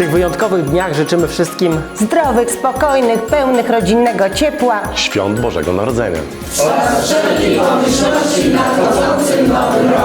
tych wyjątkowych dniach życzymy wszystkim Zdrowych, spokojnych, pełnych rodzinnego ciepła. Świąt Bożego Narodzenia. wszelkiej pomyślności w nadchodzącym nowym roku.